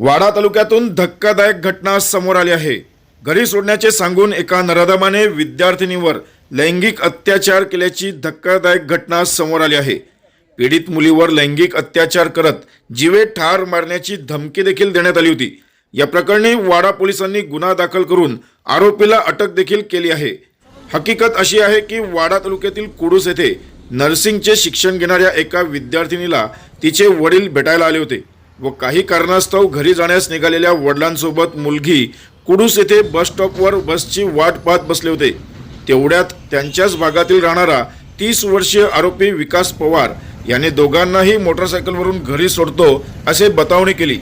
वाडा तालुक्यातून धक्कादायक घटना समोर आली आहे. घरी सोडण्याचे सांगून एका नराधमाने विद्यार्थिनीवर लैंगिक अत्याचार केल्याची धक्कादायक घटना समोर आली आहे. पीडित मुलीवर लैंगिक अत्याचार करत जीवे ठार मारण्याची धमकी देखील देण्यात आली होती. या प्रकरणी वाडा पोलिसांनी गुन्हा दाखल करून आरोपीला अटक देखील केली आहे. हकीकत अशी आहे की वाडा तालुक्यातील कुडूस येथे नर्सिंगचे शिक्षण घेणाऱ्या एका विद्यार्थिनीला तिचे वडील भेटायला आले होते. व काही कारणास्तव घरी जाण्यास निघालेल्या वडिलांसोबत मुलगी कुडूस येथे बस स्टॉपवर बसची वाट पाहत बसले होते. तेवढ्यात त्यांच्याच भागातील राहणारा तीस वर्षीय आरोपी विकास पवार याने दोघांनाही मोटरसायकलवरून घरी सोडतो असे बतावणी केली.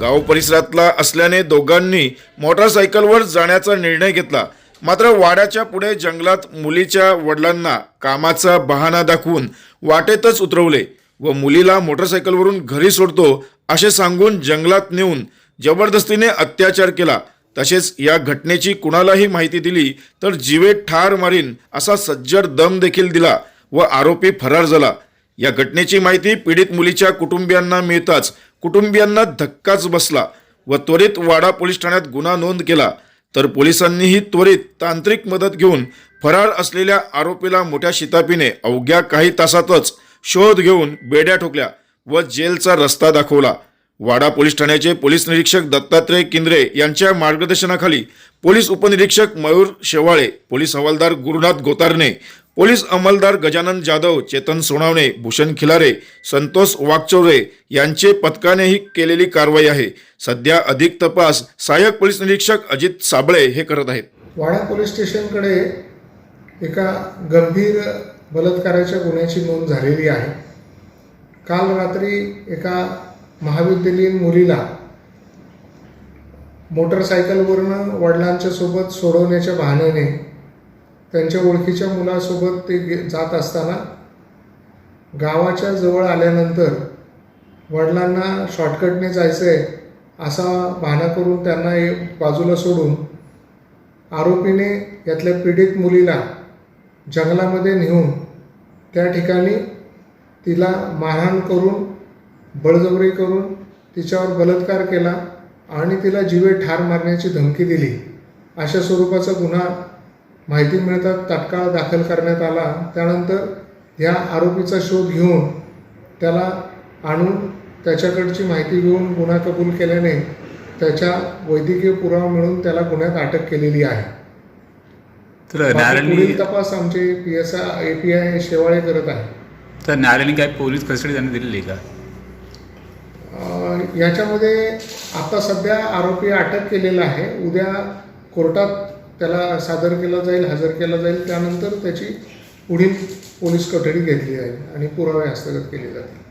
गाव परिसरातला असल्याने दोघांनी मोटरसायकलवर जाण्याचा निर्णय घेतला. मात्र वाड्याच्या पुढे जंगलात मुलीच्या वडिलांना कामाचा बहाणा दाखवून वाटेतच उतरवले. व मुलीला मोटरसायकलवरून घरी सोडतो असे सांगून जंगलात नेऊन जबरदस्तीने अत्याचार केला. तसेच या घटनेची कुणालाही माहिती दिली तर जीवे ठार मारीन असा सज्जड दम देखील दिला व आरोपी फरार झाला. या घटनेची माहिती पीडित मुलीच्या कुटुंबियांना मिळताच कुटुंबियांना धक्काच बसला व त्वरित वाडा पोलीस ठाण्यात गुन्हा नोंद केला. तर पोलिसांनीही त्वरित तांत्रिक मदत घेऊन फरार असलेल्या आरोपीला मोठ्या शितापीने अवघ्या काही तासातच शोध घेऊन बेड्या ठोकल्या व जेलचा रस्ता दाखवला. वाडा पोलीस ठाण्याचे पोलीस निरीक्षक दत्तात्रय किंद्रे यांच्या मार्गदर्शनाखाली पोलीस उपनिरीक्षक मयूर शेवाळे पोलीस हवालदार गुरुनाथ गोतारणे पोलीस अंमलदार गजानन जाधव चेतन सोनावणे भूषण खिलारे संतोष वागचौरे यांचे पथकानेही केलेली कारवाई आहे. सध्या अधिक तपास सहाय्यक पोलीस निरीक्षक अजित साबळे हे करत आहेत. वाडा पोलीस स्टेशनकडे एका गंभीर बलात्काराच्या गुन्ह्याची नोंद झालेली आहे. काल रात्री एका महाविद्यालयीन मुलीला मोटरसायकलवरनं वडिलांच्या सोबत सोडवण्याच्या बहाण्याने त्यांच्या ओळखीच्या मुलासोबत ते गे- जात असताना गावाच्या जवळ आल्यानंतर वडिलांना शॉर्टकटने जायचं आहे असा बहाणा करून त्यांना एक बाजूला सोडून आरोपीने यातल्या पीडित मुलीला जंगलामध्ये नेऊन त्या ठिकाणी तिला मारहाण करून बळजबरी करून तिच्यावर बलात्कार केला आणि तिला जीवे ठार मारण्याची धमकी दिली. अशा स्वरूपाचा गुन्हा माहिती मिळतात तात्काळ दाखल करण्यात आला. त्यानंतर ह्या आरोपीचा शोध घेऊन त्याला आणून त्याच्याकडची माहिती घेऊन गुन्हा कबूल केल्याने त्याच्या वैद्यकीय पुरावा मिळून त्याला गुन्ह्यात अटक केलेली आहे. तर पुढील तपास आमचे P S I A P I Shewale करत आहे. तर न्यायालयाने काय पोलीस कस्टडी त्यांना दिलेली आहे का? अं, याच्यामध्ये आता सध्या आरोपी अटक केलेला आहे. उद्या कोर्टात त्याला सादर केला जाईल हजर केला जाईल. त्यानंतर त्याची पुढील पोलीस कोठडी घेतली जाईल आणि पुरावे हस्तगत केले जातील.